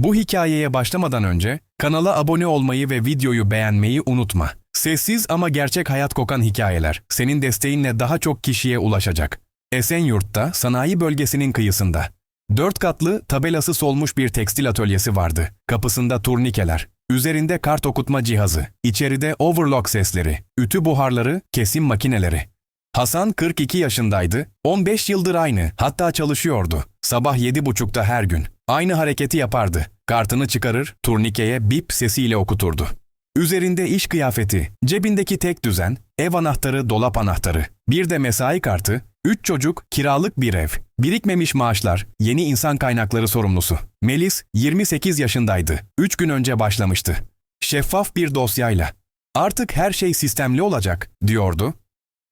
Bu hikayeye başlamadan önce kanala abone olmayı ve videoyu beğenmeyi unutma. Sessiz ama gerçek hayat kokan hikayeler senin desteğinle daha çok kişiye ulaşacak. Esenyurt'ta sanayi bölgesinin kıyısında. Dört katlı tabelası solmuş bir tekstil atölyesi vardı. Kapısında turnikeler, üzerinde kart okutma cihazı, içeride overlock sesleri, ütü buharları, kesim makineleri. Hasan 42 yaşındaydı, 15 yıldır aynı, hatta çalışıyordu. Sabah 7.30'da her gün. Aynı hareketi yapardı. Kartını çıkarır, turnikeye bip sesiyle okuturdu. Üzerinde iş kıyafeti, cebindeki tek düzen, ev anahtarı, dolap anahtarı, bir de mesai kartı, üç çocuk, kiralık bir ev, birikmemiş maaşlar, yeni insan kaynakları sorumlusu. Melis 28 yaşındaydı, üç gün önce başlamıştı. Şeffaf bir dosyayla. Artık her şey sistemli olacak, diyordu.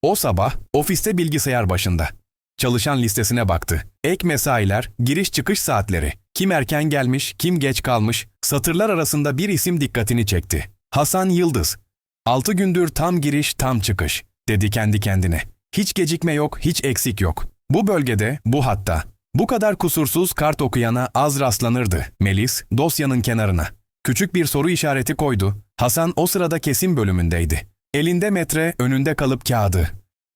O sabah ofiste bilgisayar başında. Çalışan listesine baktı. Ek mesailer, giriş çıkış saatleri, kim erken gelmiş, kim geç kalmış, satırlar arasında bir isim dikkatini çekti. Hasan Yıldız. Altı gündür tam giriş, tam çıkış, dedi kendi kendine. Hiç gecikme yok, hiç eksik yok. Bu bölgede, bu hatta. Bu kadar kusursuz kart okuyana az rastlanırdı. Melis, dosyanın kenarına. Küçük bir soru işareti koydu. Hasan o sırada kesim bölümündeydi. Elinde metre, önünde kalıp kağıdı.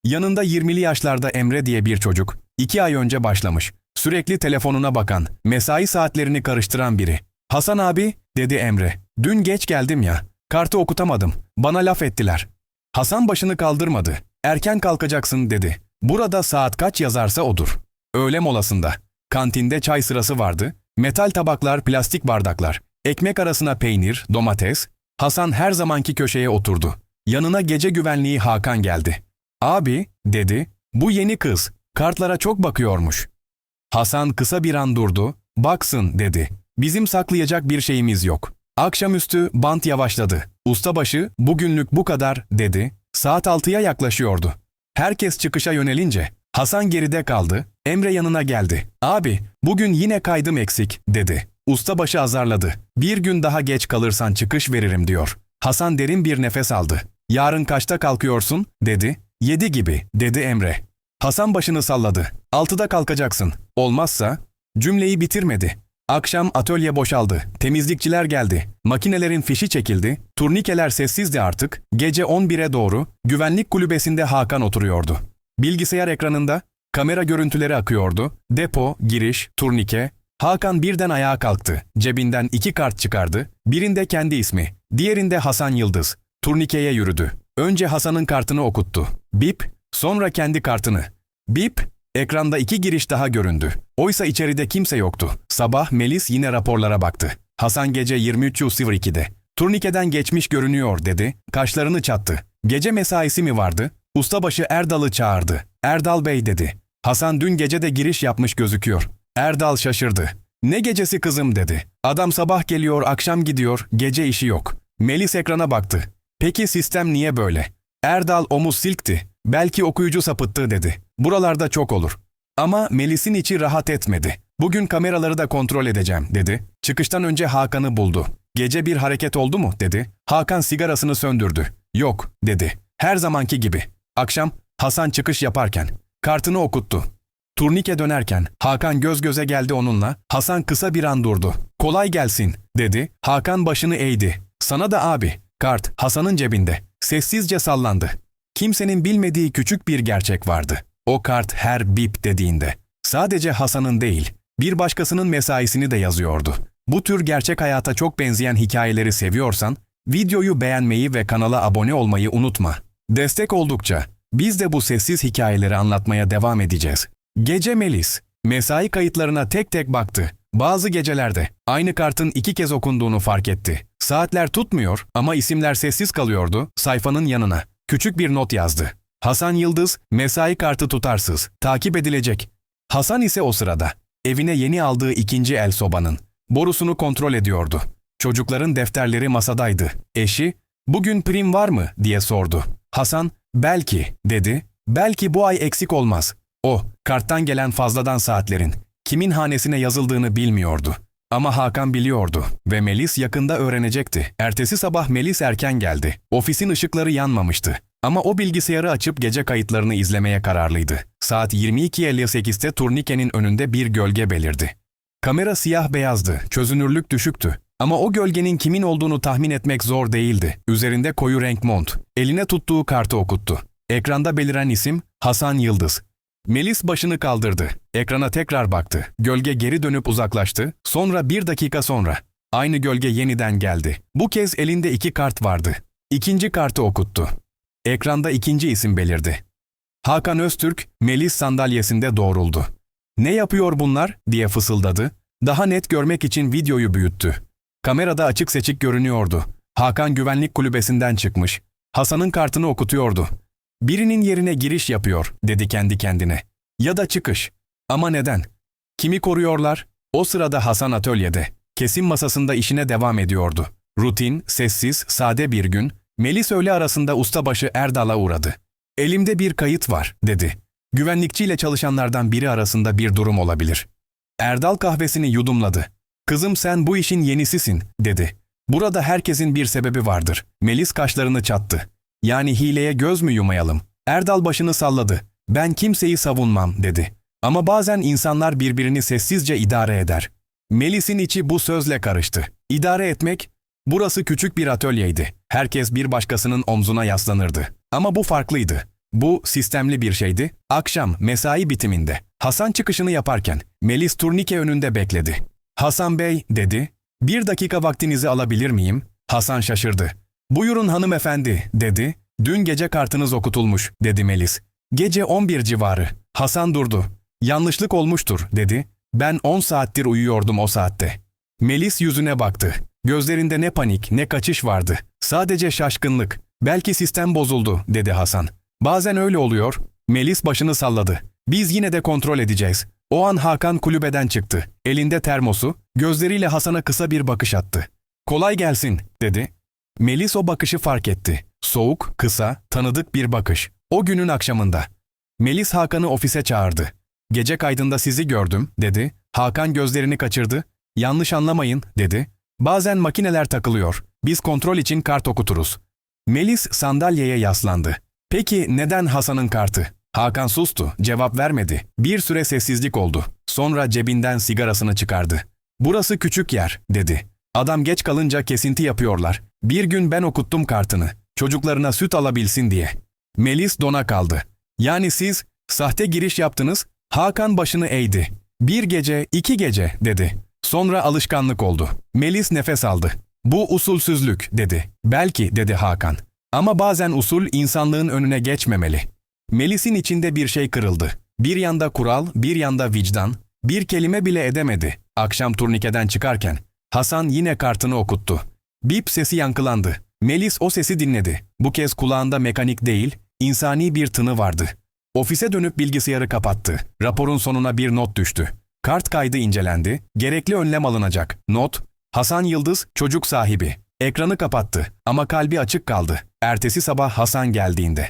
Yanında 20'li yaşlarda Emre diye bir çocuk. iki ay önce başlamış. Sürekli telefonuna bakan, mesai saatlerini karıştıran biri. Hasan abi, dedi Emre. Dün geç geldim ya. Kartı okutamadım. Bana laf ettiler. Hasan başını kaldırmadı. Erken kalkacaksın dedi. Burada saat kaç yazarsa odur. Öğle molasında. Kantinde çay sırası vardı. Metal tabaklar, plastik bardaklar. Ekmek arasına peynir, domates. Hasan her zamanki köşeye oturdu. Yanına gece güvenliği Hakan geldi. Abi, dedi, bu yeni kız. Kartlara çok bakıyormuş. Hasan kısa bir an durdu. Baksın, dedi. Bizim saklayacak bir şeyimiz yok. Akşamüstü bant yavaşladı. Ustabaşı, bugünlük bu kadar, dedi. Saat altıya yaklaşıyordu. Herkes çıkışa yönelince, Hasan geride kaldı. Emre yanına geldi. Abi, bugün yine kaydım eksik, dedi. Ustabaşı azarladı. Bir gün daha geç kalırsan çıkış veririm diyor. Hasan derin bir nefes aldı. Yarın kaçta kalkıyorsun, dedi. Yedi gibi, dedi Emre. Hasan başını salladı. Altıda kalkacaksın. Olmazsa, cümleyi bitirmedi. Akşam atölye boşaldı. Temizlikçiler geldi. Makinelerin fişi çekildi. Turnikeler sessizdi artık. Gece 11'e doğru güvenlik kulübesinde Hakan oturuyordu. Bilgisayar ekranında kamera görüntüleri akıyordu. Depo, giriş, turnike. Hakan birden ayağa kalktı. Cebinden iki kart çıkardı. Birinde kendi ismi, diğerinde Hasan Yıldız. Turnikeye yürüdü. Önce Hasan'ın kartını okuttu. Bip, sonra kendi kartını. Bip, ekranda iki giriş daha göründü. Oysa içeride kimse yoktu. Sabah Melis yine raporlara baktı. Hasan gece 23.02'de. Turnikeden geçmiş görünüyor dedi. Kaşlarını çattı. Gece mesaisi mi vardı? Ustabaşı Erdal'ı çağırdı. Erdal Bey dedi. Hasan dün gece de giriş yapmış gözüküyor. Erdal şaşırdı. Ne gecesi kızım dedi. Adam sabah geliyor, akşam gidiyor, gece işi yok. Melis ekrana baktı. Peki sistem niye böyle? Erdal omuz silkti. Belki okuyucu sapıttı dedi. Buralarda çok olur. Ama Melis'in içi rahat etmedi. Bugün kameraları da kontrol edeceğim dedi. Çıkıştan önce Hakan'ı buldu. Gece bir hareket oldu mu dedi. Hakan sigarasını söndürdü. Yok dedi. Her zamanki gibi. Akşam Hasan çıkış yaparken kartını okuttu. Turnike dönerken Hakan göz göze geldi onunla. Hasan kısa bir an durdu. Kolay gelsin dedi. Hakan başını eğdi. Sana da abi. Kart Hasan'ın cebinde. Sessizce sallandı. Kimsenin bilmediği küçük bir gerçek vardı. O kart her bip dediğinde. Sadece Hasan'ın değil, bir başkasının mesaisini de yazıyordu. Bu tür gerçek hayata çok benzeyen hikayeleri seviyorsan, videoyu beğenmeyi ve kanala abone olmayı unutma. Destek oldukça, biz de bu sessiz hikayeleri anlatmaya devam edeceğiz. Gece Melis, mesai kayıtlarına tek tek baktı. Bazı gecelerde aynı kartın iki kez okunduğunu fark etti. Saatler tutmuyor ama isimler sessiz kalıyordu sayfanın yanına. Küçük bir not yazdı. Hasan Yıldız, mesai kartı tutarsız, takip edilecek. Hasan ise o sırada, evine yeni aldığı ikinci el sobanın, borusunu kontrol ediyordu. Çocukların defterleri masadaydı. Eşi, bugün prim var mı diye sordu. Hasan, belki, dedi. Belki bu ay eksik olmaz. O, karttan gelen fazladan saatlerin, kimin hanesine yazıldığını bilmiyordu. Ama Hakan biliyordu ve Melis yakında öğrenecekti. Ertesi sabah Melis erken geldi. Ofisin ışıkları yanmamıştı. Ama o bilgisayarı açıp gece kayıtlarını izlemeye kararlıydı. Saat 22.58'te turnikenin önünde bir gölge belirdi. Kamera siyah beyazdı, çözünürlük düşüktü. Ama o gölgenin kimin olduğunu tahmin etmek zor değildi. Üzerinde koyu renk mont. Eline tuttuğu kartı okuttu. Ekranda beliren isim Hasan Yıldız. Melis başını kaldırdı. Ekrana tekrar baktı. Gölge geri dönüp uzaklaştı. Sonra bir dakika sonra. Aynı gölge yeniden geldi. Bu kez elinde iki kart vardı. İkinci kartı okuttu. Ekranda ikinci isim belirdi. Hakan Öztürk, Melis sandalyesinde doğruldu. Ne yapıyor bunlar diye fısıldadı. Daha net görmek için videoyu büyüttü. Kamerada açık seçik görünüyordu. Hakan güvenlik kulübesinden çıkmış. Hasan'ın kartını okutuyordu. Birinin yerine giriş yapıyor, dedi kendi kendine. Ya da çıkış. Ama neden? Kimi koruyorlar? O sırada Hasan atölyede. Kesim masasında işine devam ediyordu. Rutin, sessiz, sade bir gün, Melis öğle arasında ustabaşı Erdal'a uğradı. Elimde bir kayıt var, dedi. Güvenlikçiyle çalışanlardan biri arasında bir durum olabilir. Erdal kahvesini yudumladı. Kızım sen bu işin yenisisin, dedi. Burada herkesin bir sebebi vardır. Melis kaşlarını çattı. Yani hileye göz mü yumayalım? Erdal başını salladı. Ben kimseyi savunmam, dedi. Ama bazen insanlar birbirini sessizce idare eder. Melis'in içi bu sözle karıştı. İdare etmek, burası küçük bir atölyeydi. Herkes bir başkasının omzuna yaslanırdı. Ama bu farklıydı. Bu sistemli bir şeydi. Akşam mesai bitiminde Hasan çıkışını yaparken Melis turnike önünde bekledi. Hasan Bey dedi. Bir dakika vaktinizi alabilir miyim? Hasan şaşırdı. Buyurun hanımefendi dedi. Dün gece kartınız okutulmuş dedi Melis. Gece 11 civarı. Hasan durdu. Yanlışlık olmuştur dedi. Ben 10 saattir uyuyordum o saatte. Melis yüzüne baktı. Gözlerinde ne panik ne kaçış vardı. Sadece şaşkınlık. Belki sistem bozuldu dedi Hasan. Bazen öyle oluyor. Melis başını salladı. Biz yine de kontrol edeceğiz. O an Hakan kulübeden çıktı. Elinde termosu, gözleriyle Hasan'a kısa bir bakış attı. Kolay gelsin, dedi. Melis o bakışı fark etti. Soğuk, kısa, tanıdık bir bakış. O günün akşamında. Melis Hakan'ı ofise çağırdı. Gece kaydında sizi gördüm, dedi. Hakan gözlerini kaçırdı. Yanlış anlamayın, dedi. Bazen makineler takılıyor. Biz kontrol için kart okuturuz. Melis sandalyeye yaslandı. Peki neden Hasan'ın kartı? Hakan sustu, cevap vermedi. Bir süre sessizlik oldu. Sonra cebinden sigarasını çıkardı. Burası küçük yer, dedi. Adam geç kalınca kesinti yapıyorlar. Bir gün ben okuttum kartını. Çocuklarına süt alabilsin diye. Melis dona kaldı. Yani siz sahte giriş yaptınız, Hakan başını eğdi. Bir gece, iki gece, dedi. Sonra alışkanlık oldu. Melis nefes aldı. Bu usulsüzlük, dedi. Belki, dedi Hakan. Ama bazen usul insanlığın önüne geçmemeli. Melis'in içinde bir şey kırıldı. Bir yanda kural, bir yanda vicdan. Bir kelime bile edemedi. Akşam turnikeden çıkarken Hasan yine kartını okuttu. Bip sesi yankılandı. Melis o sesi dinledi. Bu kez kulağında mekanik değil, insani bir tını vardı. Ofise dönüp bilgisayarı kapattı. Raporun sonuna bir not düştü. Kart kaydı incelendi. Gerekli önlem alınacak. Not, Hasan Yıldız, çocuk sahibi. Ekranı kapattı ama kalbi açık kaldı. Ertesi sabah Hasan geldiğinde.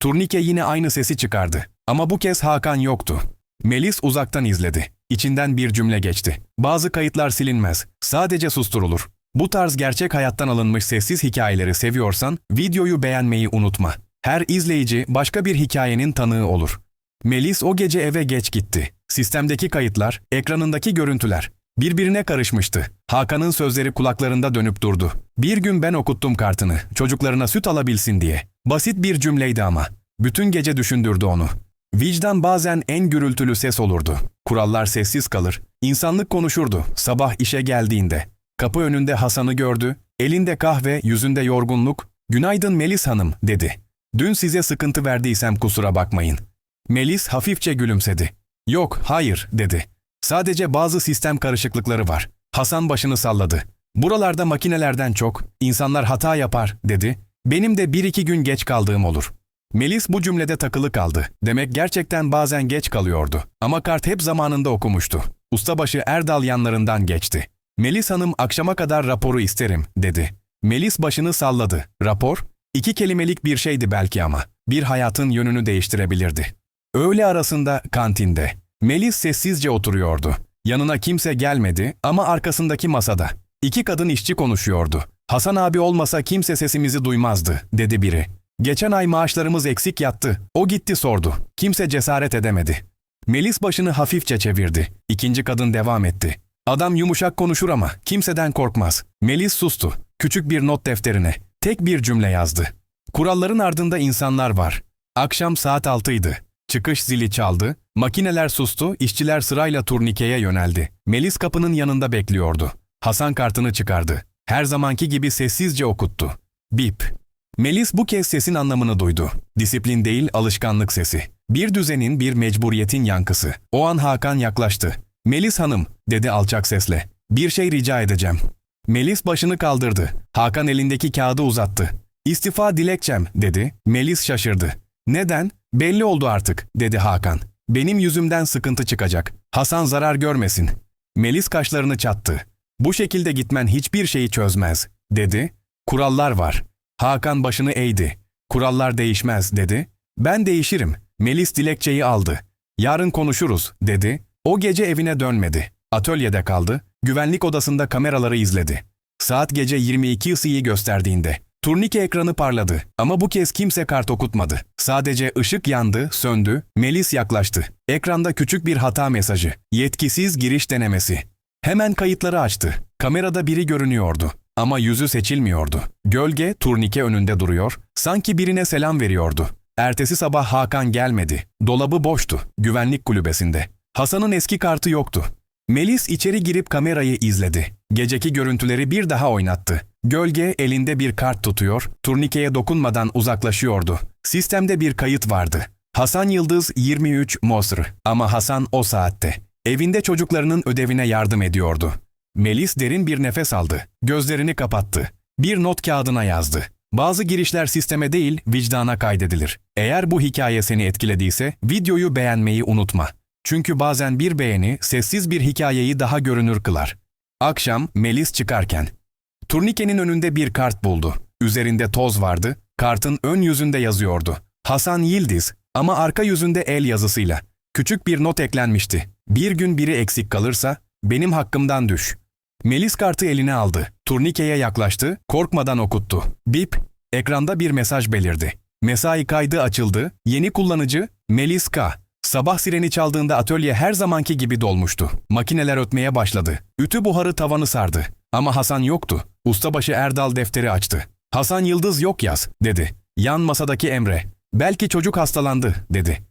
Turnike yine aynı sesi çıkardı. Ama bu kez Hakan yoktu. Melis uzaktan izledi. İçinden bir cümle geçti. Bazı kayıtlar silinmez. Sadece susturulur. Bu tarz gerçek hayattan alınmış sessiz hikayeleri seviyorsan videoyu beğenmeyi unutma. Her izleyici başka bir hikayenin tanığı olur. Melis o gece eve geç gitti. Sistemdeki kayıtlar, ekranındaki görüntüler birbirine karışmıştı. Hakan'ın sözleri kulaklarında dönüp durdu. Bir gün ben okuttum kartını, çocuklarına süt alabilsin diye. Basit bir cümleydi ama. Bütün gece düşündürdü onu. Vicdan bazen en gürültülü ses olurdu. Kurallar sessiz kalır. İnsanlık konuşurdu sabah işe geldiğinde. Kapı önünde Hasan'ı gördü. Elinde kahve, yüzünde yorgunluk. Günaydın Melis Hanım dedi. Dün size sıkıntı verdiysem kusura bakmayın. Melis hafifçe gülümsedi. Yok, hayır dedi. Sadece bazı sistem karışıklıkları var. Hasan başını salladı. Buralarda makinelerden çok, insanlar hata yapar dedi. Benim de bir iki gün geç kaldığım olur. Melis bu cümlede takılı kaldı. Demek gerçekten bazen geç kalıyordu. Ama kart hep zamanında okumuştu. Ustabaşı Erdal yanlarından geçti. Melis Hanım akşama kadar raporu isterim, dedi. Melis başını salladı. Rapor, iki kelimelik bir şeydi belki ama. Bir hayatın yönünü değiştirebilirdi. Öğle arasında kantinde. Melis sessizce oturuyordu. Yanına kimse gelmedi ama arkasındaki masada. İki kadın işçi konuşuyordu. Hasan abi olmasa kimse sesimizi duymazdı, dedi biri. Geçen ay maaşlarımız eksik yattı. O gitti sordu. Kimse cesaret edemedi. Melis başını hafifçe çevirdi. İkinci kadın devam etti. Adam yumuşak konuşur ama kimseden korkmaz. Melis sustu. Küçük bir not defterine tek bir cümle yazdı. Kuralların ardında insanlar var. Akşam saat 6'ydı. Çıkış zili çaldı. Makineler sustu, işçiler sırayla turnikeye yöneldi. Melis kapının yanında bekliyordu. Hasan kartını çıkardı. Her zamanki gibi sessizce okuttu. Bip. Melis bu kez sesin anlamını duydu. Disiplin değil, alışkanlık sesi. Bir düzenin, bir mecburiyetin yankısı. O an Hakan yaklaştı. Melis Hanım, dedi alçak sesle. Bir şey rica edeceğim. Melis başını kaldırdı. Hakan elindeki kağıdı uzattı. İstifa dilekçem, dedi. Melis şaşırdı. Neden? Belli oldu artık, dedi Hakan. Benim yüzümden sıkıntı çıkacak. Hasan zarar görmesin. Melis kaşlarını çattı. Bu şekilde gitmen hiçbir şeyi çözmez, dedi. Kurallar var. Hakan başını eğdi. Kurallar değişmez, dedi. Ben değişirim. Melis dilekçeyi aldı. Yarın konuşuruz, dedi. O gece evine dönmedi. Atölyede kaldı. Güvenlik odasında kameraları izledi. Saat gece 22 ısıyı gösterdiğinde turnike ekranı parladı ama bu kez kimse kart okutmadı. Sadece ışık yandı, söndü, Melis yaklaştı. Ekranda küçük bir hata mesajı. Yetkisiz giriş denemesi. Hemen kayıtları açtı. Kamerada biri görünüyordu ama yüzü seçilmiyordu. Gölge turnike önünde duruyor, sanki birine selam veriyordu. Ertesi sabah Hakan gelmedi. Dolabı boştu, güvenlik kulübesinde. Hasan'ın eski kartı yoktu. Melis içeri girip kamerayı izledi. Geceki görüntüleri bir daha oynattı. Gölge elinde bir kart tutuyor, turnikeye dokunmadan uzaklaşıyordu. Sistemde bir kayıt vardı. Hasan Yıldız 23 Mosr ama Hasan o saatte. Evinde çocuklarının ödevine yardım ediyordu. Melis derin bir nefes aldı. Gözlerini kapattı. Bir not kağıdına yazdı. Bazı girişler sisteme değil, vicdana kaydedilir. Eğer bu hikaye seni etkilediyse videoyu beğenmeyi unutma. Çünkü bazen bir beğeni sessiz bir hikayeyi daha görünür kılar. Akşam Melis çıkarken turnikenin önünde bir kart buldu. Üzerinde toz vardı. Kartın ön yüzünde yazıyordu. Hasan Yildiz ama arka yüzünde el yazısıyla. Küçük bir not eklenmişti. Bir gün biri eksik kalırsa benim hakkımdan düş. Melis kartı eline aldı. Turnikeye yaklaştı, korkmadan okuttu. Bip, ekranda bir mesaj belirdi. Mesai kaydı açıldı. Yeni kullanıcı Melis K. Sabah sireni çaldığında atölye her zamanki gibi dolmuştu. Makineler ötmeye başladı. Ütü buharı tavanı sardı. Ama Hasan yoktu. Ustabaşı Erdal defteri açtı. Hasan Yıldız yok yaz, dedi. Yan masadaki Emre. Belki çocuk hastalandı, dedi.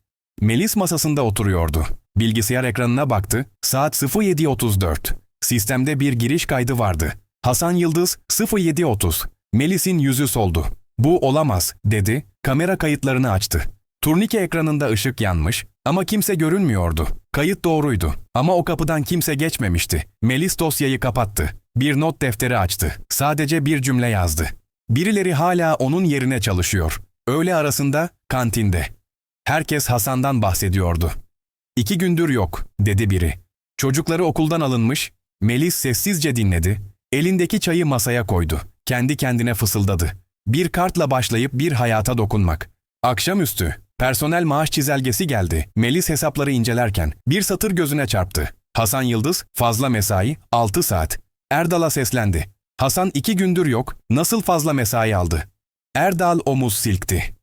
Melis masasında oturuyordu. Bilgisayar ekranına baktı. Saat 07.34. Sistemde bir giriş kaydı vardı. Hasan Yıldız 07.30. Melis'in yüzü soldu. Bu olamaz, dedi. Kamera kayıtlarını açtı. Turnike ekranında ışık yanmış ama kimse görünmüyordu. Kayıt doğruydu ama o kapıdan kimse geçmemişti. Melis dosyayı kapattı. Bir not defteri açtı. Sadece bir cümle yazdı. Birileri hala onun yerine çalışıyor. Öğle arasında, kantinde. Herkes Hasan'dan bahsediyordu. İki gündür yok, dedi biri. Çocukları okuldan alınmış, Melis sessizce dinledi. Elindeki çayı masaya koydu. Kendi kendine fısıldadı. Bir kartla başlayıp bir hayata dokunmak. Akşamüstü, personel maaş çizelgesi geldi. Melis hesapları incelerken bir satır gözüne çarptı. Hasan Yıldız, fazla mesai, 6 saat. Erdal'a seslendi. Hasan iki gündür yok, nasıl fazla mesai aldı? Erdal omuz silkti.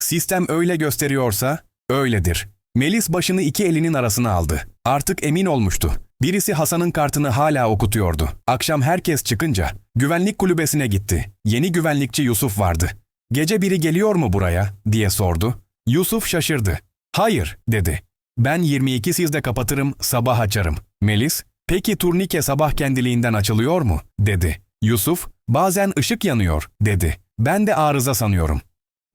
Sistem öyle gösteriyorsa, öyledir. Melis başını iki elinin arasına aldı. Artık emin olmuştu. Birisi Hasan'ın kartını hala okutuyordu. Akşam herkes çıkınca güvenlik kulübesine gitti. Yeni güvenlikçi Yusuf vardı. Gece biri geliyor mu buraya diye sordu. Yusuf şaşırdı. Hayır dedi. Ben 22 sizde kapatırım, sabah açarım. Melis, peki turnike sabah kendiliğinden açılıyor mu? dedi. Yusuf, bazen ışık yanıyor, dedi. Ben de arıza sanıyorum.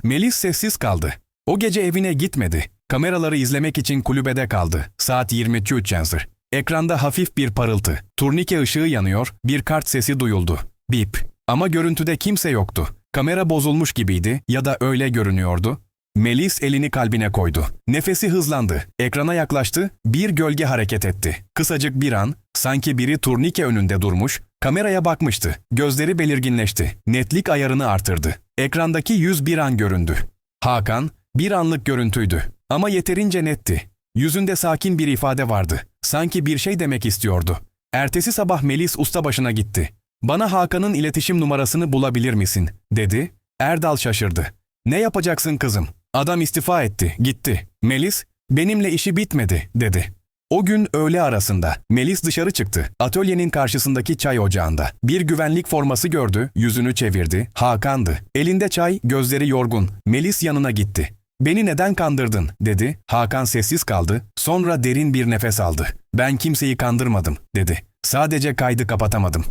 Melis sessiz kaldı. O gece evine gitmedi. Kameraları izlemek için kulübede kaldı. Saat 23 Chancer. Ekranda hafif bir parıltı. Turnike ışığı yanıyor, bir kart sesi duyuldu. Bip. Ama görüntüde kimse yoktu. Kamera bozulmuş gibiydi ya da öyle görünüyordu. Melis elini kalbine koydu. Nefesi hızlandı. Ekrana yaklaştı, bir gölge hareket etti. Kısacık bir an, sanki biri turnike önünde durmuş, kameraya bakmıştı. Gözleri belirginleşti. Netlik ayarını artırdı. Ekrandaki yüz bir an göründü. Hakan, bir anlık görüntüydü. Ama yeterince netti. Yüzünde sakin bir ifade vardı. Sanki bir şey demek istiyordu. Ertesi sabah Melis ustabaşına gitti. Bana Hakan'ın iletişim numarasını bulabilir misin? dedi. Erdal şaşırdı. Ne yapacaksın kızım? Adam istifa etti, gitti. Melis, benimle işi bitmedi, dedi. O gün öğle arasında Melis dışarı çıktı. Atölyenin karşısındaki çay ocağında. Bir güvenlik forması gördü, yüzünü çevirdi. Hakan'dı. Elinde çay, gözleri yorgun. Melis yanına gitti. Beni neden kandırdın dedi. Hakan sessiz kaldı. Sonra derin bir nefes aldı. Ben kimseyi kandırmadım dedi. Sadece kaydı kapatamadım.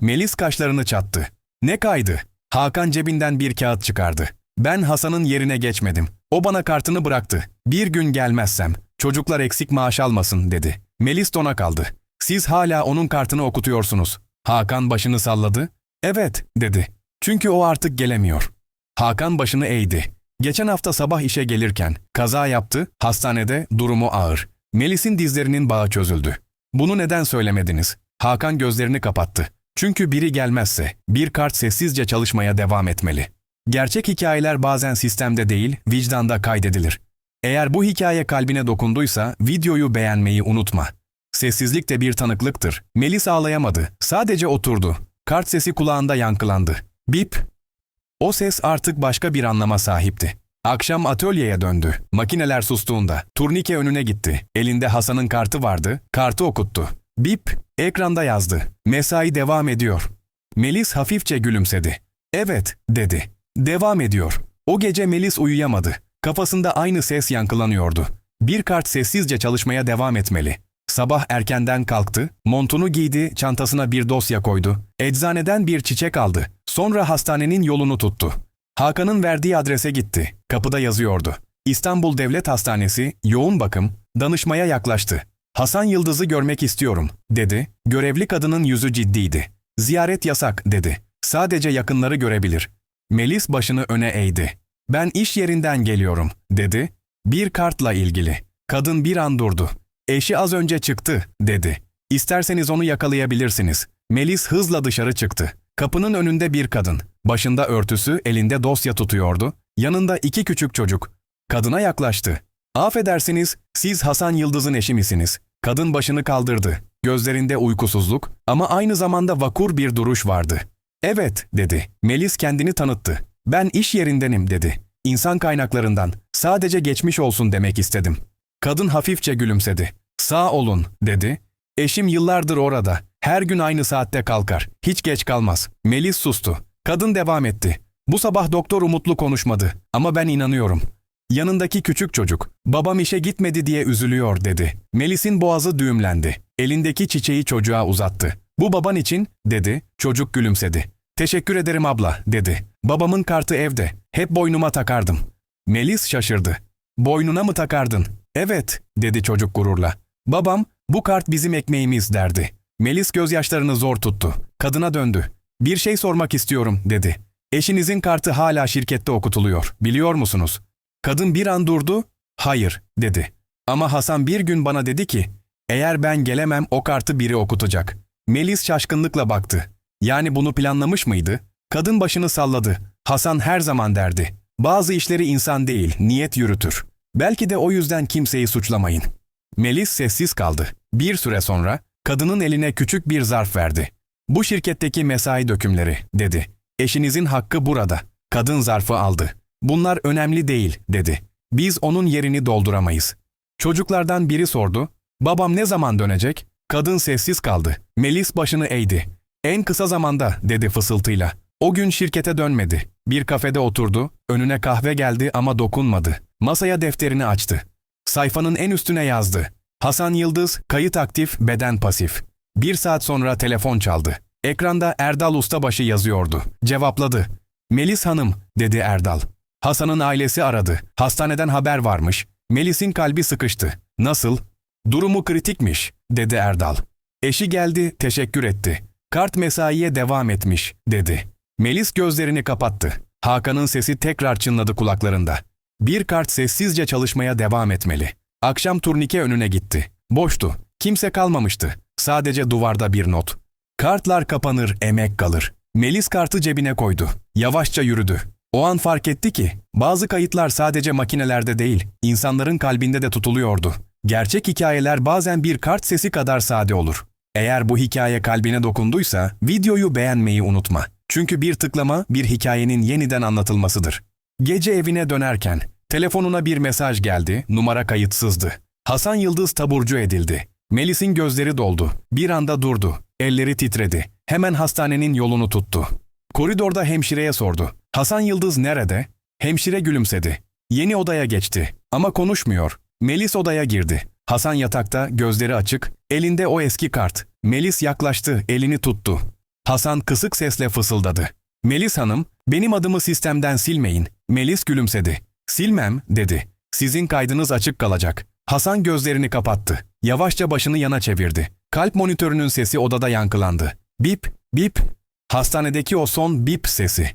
Melis kaşlarını çattı. Ne kaydı? Hakan cebinden bir kağıt çıkardı. Ben Hasan'ın yerine geçmedim. O bana kartını bıraktı. Bir gün gelmezsem çocuklar eksik maaş almasın dedi. Melis dona kaldı. Siz hala onun kartını okutuyorsunuz. Hakan başını salladı. Evet dedi. Çünkü o artık gelemiyor. Hakan başını eğdi. Geçen hafta sabah işe gelirken kaza yaptı, hastanede durumu ağır. Melis'in dizlerinin bağı çözüldü. Bunu neden söylemediniz? Hakan gözlerini kapattı. Çünkü biri gelmezse bir kart sessizce çalışmaya devam etmeli. Gerçek hikayeler bazen sistemde değil, vicdanda kaydedilir. Eğer bu hikaye kalbine dokunduysa videoyu beğenmeyi unutma. Sessizlik de bir tanıklıktır. Melis ağlayamadı, sadece oturdu. Kart sesi kulağında yankılandı. Bip, o ses artık başka bir anlama sahipti. Akşam atölyeye döndü. Makineler sustuğunda turnike önüne gitti. Elinde Hasan'ın kartı vardı. Kartı okuttu. Bip, ekranda yazdı. Mesai devam ediyor. Melis hafifçe gülümsedi. Evet, dedi. Devam ediyor. O gece Melis uyuyamadı. Kafasında aynı ses yankılanıyordu. Bir kart sessizce çalışmaya devam etmeli. Sabah erkenden kalktı, montunu giydi, çantasına bir dosya koydu. Eczaneden bir çiçek aldı. Sonra hastanenin yolunu tuttu. Hakan'ın verdiği adrese gitti. Kapıda yazıyordu. İstanbul Devlet Hastanesi, yoğun bakım, danışmaya yaklaştı. Hasan Yıldız'ı görmek istiyorum, dedi. Görevli kadının yüzü ciddiydi. Ziyaret yasak, dedi. Sadece yakınları görebilir. Melis başını öne eğdi. Ben iş yerinden geliyorum, dedi. Bir kartla ilgili. Kadın bir an durdu. Eşi az önce çıktı, dedi. İsterseniz onu yakalayabilirsiniz. Melis hızla dışarı çıktı. Kapının önünde bir kadın. Başında örtüsü, elinde dosya tutuyordu. Yanında iki küçük çocuk. Kadına yaklaştı. Affedersiniz, siz Hasan Yıldız'ın eşi misiniz? Kadın başını kaldırdı. Gözlerinde uykusuzluk ama aynı zamanda vakur bir duruş vardı. Evet, dedi. Melis kendini tanıttı. Ben iş yerindenim, dedi. İnsan kaynaklarından. Sadece geçmiş olsun demek istedim. Kadın hafifçe gülümsedi. Sağ olun, dedi. Eşim yıllardır orada. Her gün aynı saatte kalkar. Hiç geç kalmaz. Melis sustu. Kadın devam etti. Bu sabah doktor umutlu konuşmadı. Ama ben inanıyorum. Yanındaki küçük çocuk, babam işe gitmedi diye üzülüyor dedi. Melis'in boğazı düğümlendi. Elindeki çiçeği çocuğa uzattı. Bu baban için, dedi. Çocuk gülümsedi. Teşekkür ederim abla, dedi. Babamın kartı evde. Hep boynuma takardım. Melis şaşırdı. Boynuna mı takardın? Evet, dedi çocuk gururla. Babam, bu kart bizim ekmeğimiz derdi. Melis gözyaşlarını zor tuttu. Kadına döndü. Bir şey sormak istiyorum, dedi. Eşinizin kartı hala şirkette okutuluyor, biliyor musunuz? Kadın bir an durdu, hayır, dedi. Ama Hasan bir gün bana dedi ki, eğer ben gelemem o kartı biri okutacak. Melis şaşkınlıkla baktı. Yani bunu planlamış mıydı? Kadın başını salladı. Hasan her zaman derdi. Bazı işleri insan değil, niyet yürütür. Belki de o yüzden kimseyi suçlamayın. Melis sessiz kaldı. Bir süre sonra kadının eline küçük bir zarf verdi. Bu şirketteki mesai dökümleri, dedi. Eşinizin hakkı burada. Kadın zarfı aldı. Bunlar önemli değil, dedi. Biz onun yerini dolduramayız. Çocuklardan biri sordu. Babam ne zaman dönecek? Kadın sessiz kaldı. Melis başını eğdi. En kısa zamanda, dedi fısıltıyla. O gün şirkete dönmedi. Bir kafede oturdu, önüne kahve geldi ama dokunmadı. Masaya defterini açtı. Sayfanın en üstüne yazdı. Hasan Yıldız, kayıt aktif, beden pasif. Bir saat sonra telefon çaldı. Ekranda Erdal Ustabaşı yazıyordu. Cevapladı. Melis Hanım, dedi Erdal. Hasan'ın ailesi aradı. Hastaneden haber varmış. Melis'in kalbi sıkıştı. Nasıl? Durumu kritikmiş, dedi Erdal. Eşi geldi, teşekkür etti. Kart mesaiye devam etmiş, dedi. Melis gözlerini kapattı. Hakan'ın sesi tekrar çınladı kulaklarında. Bir kart sessizce çalışmaya devam etmeli. Akşam turnike önüne gitti. Boştu. Kimse kalmamıştı. Sadece duvarda bir not. Kartlar kapanır, emek kalır. Melis kartı cebine koydu. Yavaşça yürüdü. O an fark etti ki bazı kayıtlar sadece makinelerde değil, insanların kalbinde de tutuluyordu. Gerçek hikayeler bazen bir kart sesi kadar sade olur. Eğer bu hikaye kalbine dokunduysa videoyu beğenmeyi unutma. Çünkü bir tıklama bir hikayenin yeniden anlatılmasıdır. Gece evine dönerken telefonuna bir mesaj geldi, numara kayıtsızdı. Hasan Yıldız taburcu edildi. Melis'in gözleri doldu. Bir anda durdu. Elleri titredi. Hemen hastanenin yolunu tuttu. Koridorda hemşireye sordu. Hasan Yıldız nerede? Hemşire gülümsedi. Yeni odaya geçti. Ama konuşmuyor. Melis odaya girdi. Hasan yatakta, gözleri açık, elinde o eski kart. Melis yaklaştı, elini tuttu. Hasan kısık sesle fısıldadı. Melis Hanım, benim adımı sistemden silmeyin. Melis gülümsedi. Silmem, dedi. Sizin kaydınız açık kalacak. Hasan gözlerini kapattı. Yavaşça başını yana çevirdi. Kalp monitörünün sesi odada yankılandı. Bip, bip. Hastanedeki o son bip sesi.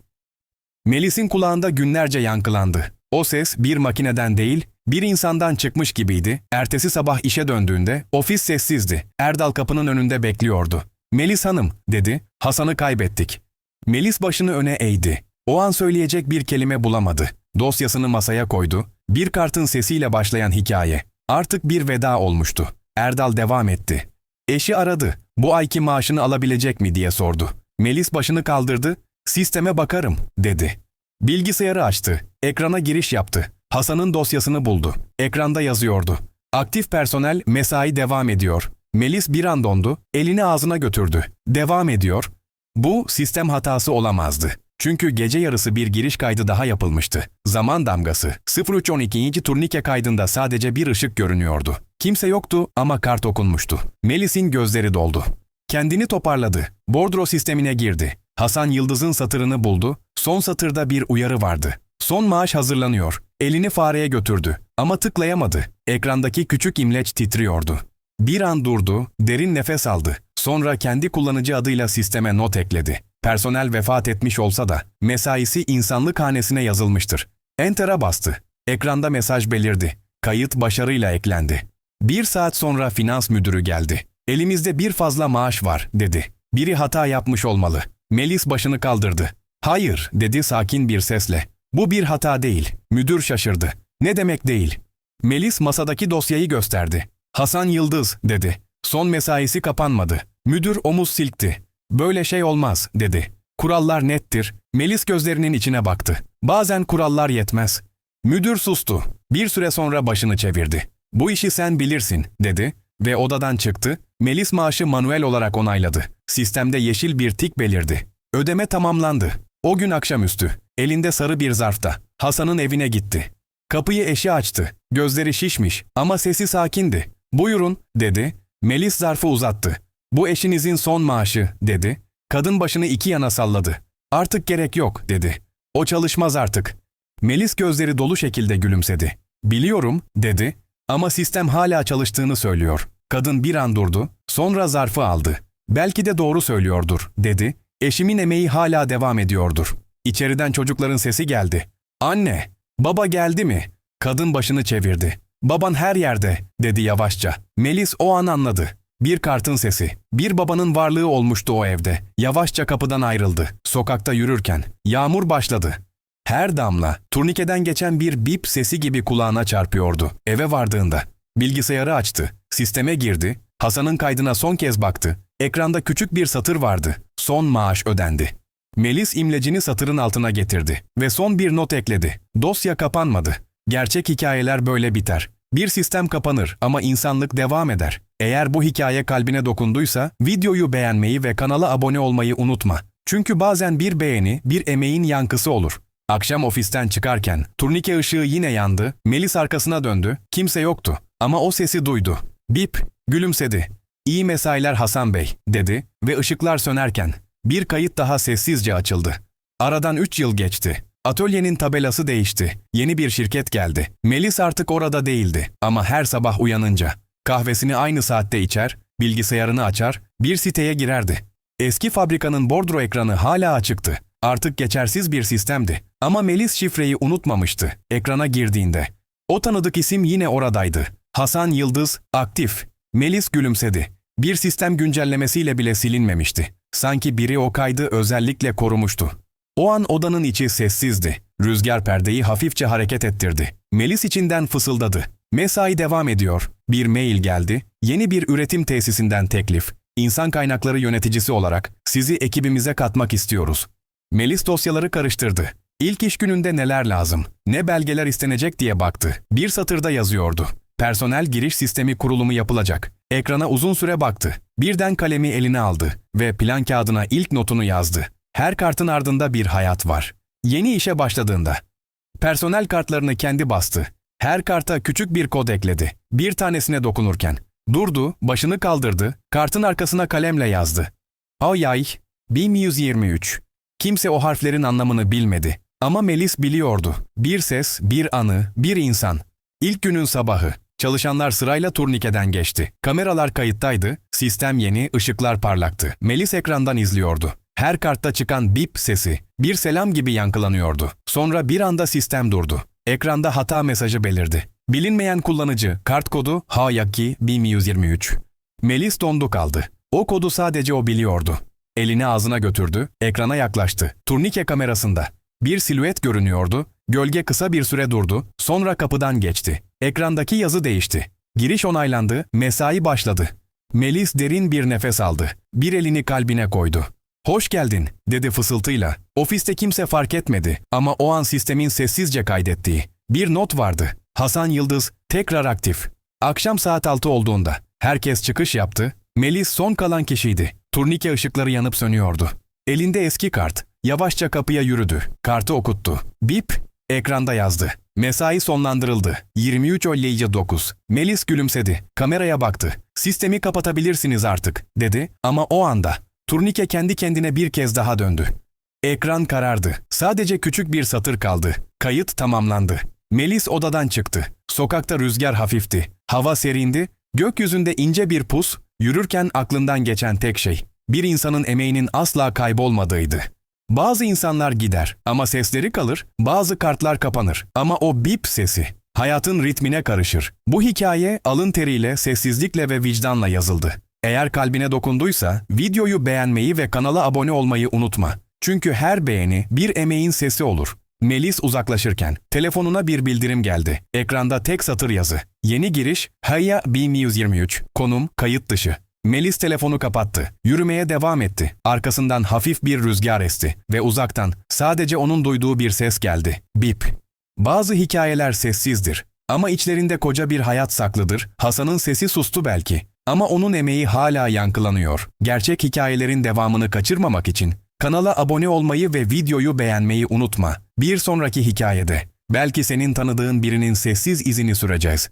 Melis'in kulağında günlerce yankılandı. O ses bir makineden değil, bir insandan çıkmış gibiydi. Ertesi sabah işe döndüğünde ofis sessizdi. Erdal kapının önünde bekliyordu. Melis Hanım, dedi. Hasan'ı kaybettik. Melis başını öne eğdi. O an söyleyecek bir kelime bulamadı. Dosyasını masaya koydu. Bir kartın sesiyle başlayan hikaye. Artık bir veda olmuştu. Erdal devam etti. Eşi aradı. Bu ayki maaşını alabilecek mi diye sordu. Melis başını kaldırdı. Sisteme bakarım, dedi. Bilgisayarı açtı. Ekrana giriş yaptı. Hasan'ın dosyasını buldu. Ekranda yazıyordu. Aktif personel mesai devam ediyor. Melis bir an dondu, elini ağzına götürdü. Devam ediyor. Bu sistem hatası olamazdı. Çünkü gece yarısı bir giriş kaydı daha yapılmıştı. Zaman damgası 0312. turnike kaydında sadece bir ışık görünüyordu. Kimse yoktu ama kart okunmuştu. Melis'in gözleri doldu. Kendini toparladı. Bordro sistemine girdi. Hasan Yıldız'ın satırını buldu. Son satırda bir uyarı vardı. Son maaş hazırlanıyor. Elini fareye götürdü ama tıklayamadı. Ekrandaki küçük imleç titriyordu. Bir an durdu, derin nefes aldı. Sonra kendi kullanıcı adıyla sisteme not ekledi. Personel vefat etmiş olsa da mesaisi insanlık hanesine yazılmıştır. Enter'a bastı. Ekranda mesaj belirdi. Kayıt başarıyla eklendi. Bir saat sonra finans müdürü geldi. Elimizde bir fazla maaş var, dedi. Biri hata yapmış olmalı. Melis başını kaldırdı. Hayır, dedi sakin bir sesle. Bu bir hata değil. Müdür şaşırdı. Ne demek değil? Melis masadaki dosyayı gösterdi. Hasan Yıldız, dedi. Son mesaisi kapanmadı. Müdür omuz silkti. Böyle şey olmaz, dedi. Kurallar nettir. Melis gözlerinin içine baktı. Bazen kurallar yetmez. Müdür sustu. Bir süre sonra başını çevirdi. Bu işi sen bilirsin, dedi ve odadan çıktı. Melis maaşı manuel olarak onayladı. Sistemde yeşil bir tik belirdi. Ödeme tamamlandı. O gün akşamüstü. Elinde sarı bir zarfta. Hasan'ın evine gitti. Kapıyı eşi açtı. Gözleri şişmiş ama sesi sakindi. Buyurun, dedi. Melis zarfı uzattı. Bu eşinizin son maaşı, dedi. Kadın başını iki yana salladı. Artık gerek yok, dedi. O çalışmaz artık. Melis gözleri dolu şekilde gülümsedi. Biliyorum, dedi. Ama sistem hala çalıştığını söylüyor. Kadın bir an durdu, sonra zarfı aldı. Belki de doğru söylüyordur, dedi. Eşimin emeği hala devam ediyordur. İçeriden çocukların sesi geldi. Anne, baba geldi mi? Kadın başını çevirdi. Baban her yerde, dedi yavaşça. Melis o an anladı. Bir kartın sesi. Bir babanın varlığı olmuştu o evde. Yavaşça kapıdan ayrıldı. Sokakta yürürken. Yağmur başladı. Her damla, turnikeden geçen bir bip sesi gibi kulağına çarpıyordu. Eve vardığında. Bilgisayarı açtı. Sisteme girdi. Hasan'ın kaydına son kez baktı. Ekranda küçük bir satır vardı. Son maaş ödendi. Melis imlecini satırın altına getirdi ve son bir not ekledi. Dosya kapanmadı. Gerçek hikayeler böyle biter. Bir sistem kapanır ama insanlık devam eder. Eğer bu hikaye kalbine dokunduysa videoyu beğenmeyi ve kanala abone olmayı unutma. Çünkü bazen bir beğeni bir emeğin yankısı olur. Akşam ofisten çıkarken turnike ışığı yine yandı, Melis arkasına döndü, kimse yoktu. Ama o sesi duydu. Bip, gülümsedi. İyi mesailer Hasan Bey, dedi ve ışıklar sönerken bir kayıt daha sessizce açıldı. Aradan üç yıl geçti. Atölyenin tabelası değişti. Yeni bir şirket geldi. Melis artık orada değildi. Ama her sabah uyanınca kahvesini aynı saatte içer, bilgisayarını açar, bir siteye girerdi. Eski fabrikanın bordro ekranı hala açıktı. Artık geçersiz bir sistemdi. Ama Melis şifreyi unutmamıştı ekrana girdiğinde. O tanıdık isim yine oradaydı. Hasan Yıldız, aktif. Melis gülümsedi. Bir sistem güncellemesiyle bile silinmemişti. Sanki biri o kaydı özellikle korumuştu. O an odanın içi sessizdi. Rüzgar perdeyi hafifçe hareket ettirdi. Melis içinden fısıldadı. Mesai devam ediyor. Bir mail geldi. Yeni bir üretim tesisinden teklif. İnsan kaynakları yöneticisi olarak sizi ekibimize katmak istiyoruz. Melis dosyaları karıştırdı. İlk iş gününde neler lazım, ne belgeler istenecek diye baktı. Bir satırda yazıyordu. Personel giriş sistemi kurulumu yapılacak. Ekrana uzun süre baktı. Birden kalemi eline aldı ve plan kağıdına ilk notunu yazdı. Her kartın ardında bir hayat var. Yeni işe başladığında. Personel kartlarını kendi bastı. Her karta küçük bir kod ekledi. Bir tanesine dokunurken. Durdu, başını kaldırdı, kartın arkasına kalemle yazdı. Ay 1123. Kimse o harflerin anlamını bilmedi. Ama Melis biliyordu. Bir ses, bir anı, bir insan. İlk günün sabahı. Çalışanlar sırayla turnikeden geçti. Kameralar kayıttaydı, sistem yeni, ışıklar parlaktı. Melis ekrandan izliyordu. Her kartta çıkan bip sesi, bir selam gibi yankılanıyordu. Sonra bir anda sistem durdu. Ekranda hata mesajı belirdi. Bilinmeyen kullanıcı, kart kodu Hayaki 1123. Melis dondu kaldı. O kodu sadece o biliyordu. Elini ağzına götürdü, ekrana yaklaştı. Turnike kamerasında. Bir silüet görünüyordu, gölge kısa bir süre durdu, sonra kapıdan geçti. Ekrandaki yazı değişti. Giriş onaylandı, mesai başladı. Melis derin bir nefes aldı. Bir elini kalbine koydu. Hoş geldin, dedi fısıltıyla. Ofiste kimse fark etmedi ama o an sistemin sessizce kaydettiği. Bir not vardı. Hasan Yıldız, tekrar aktif. Akşam saat 6 olduğunda herkes çıkış yaptı. Melis son kalan kişiydi. Turnike ışıkları yanıp sönüyordu. Elinde eski kart. Yavaşça kapıya yürüdü. Kartı okuttu. Bip, ekranda yazdı. Mesai sonlandırıldı. 23.59. Melis gülümsedi. Kameraya baktı. Sistemi kapatabilirsiniz artık, dedi ama o anda turnike kendi kendine bir kez daha döndü. Ekran karardı. Sadece küçük bir satır kaldı. Kayıt tamamlandı. Melis odadan çıktı. Sokakta rüzgar hafifti. Hava serindi. Gökyüzünde ince bir pus, yürürken aklından geçen tek şey, bir insanın emeğinin asla kaybolmadığıydı. Bazı insanlar gider ama sesleri kalır, bazı kartlar kapanır ama o bip sesi hayatın ritmine karışır. Bu hikaye alın teriyle, sessizlikle ve vicdanla yazıldı. Eğer kalbine dokunduysa videoyu beğenmeyi ve kanala abone olmayı unutma. Çünkü her beğeni bir emeğin sesi olur. Melis uzaklaşırken telefonuna bir bildirim geldi. Ekranda tek satır yazı. Yeni giriş Haya 1123. Konum kayıt dışı. Melis telefonu kapattı. Yürümeye devam etti. Arkasından hafif bir rüzgar esti ve uzaktan sadece onun duyduğu bir ses geldi. Bip. Bazı hikayeler sessizdir ama içlerinde koca bir hayat saklıdır. Hasan'ın sesi sustu belki ama onun emeği hala yankılanıyor. Gerçek hikayelerin devamını kaçırmamak için kanala abone olmayı ve videoyu beğenmeyi unutma. Bir sonraki hikayede belki senin tanıdığın birinin sessiz izini süreceğiz.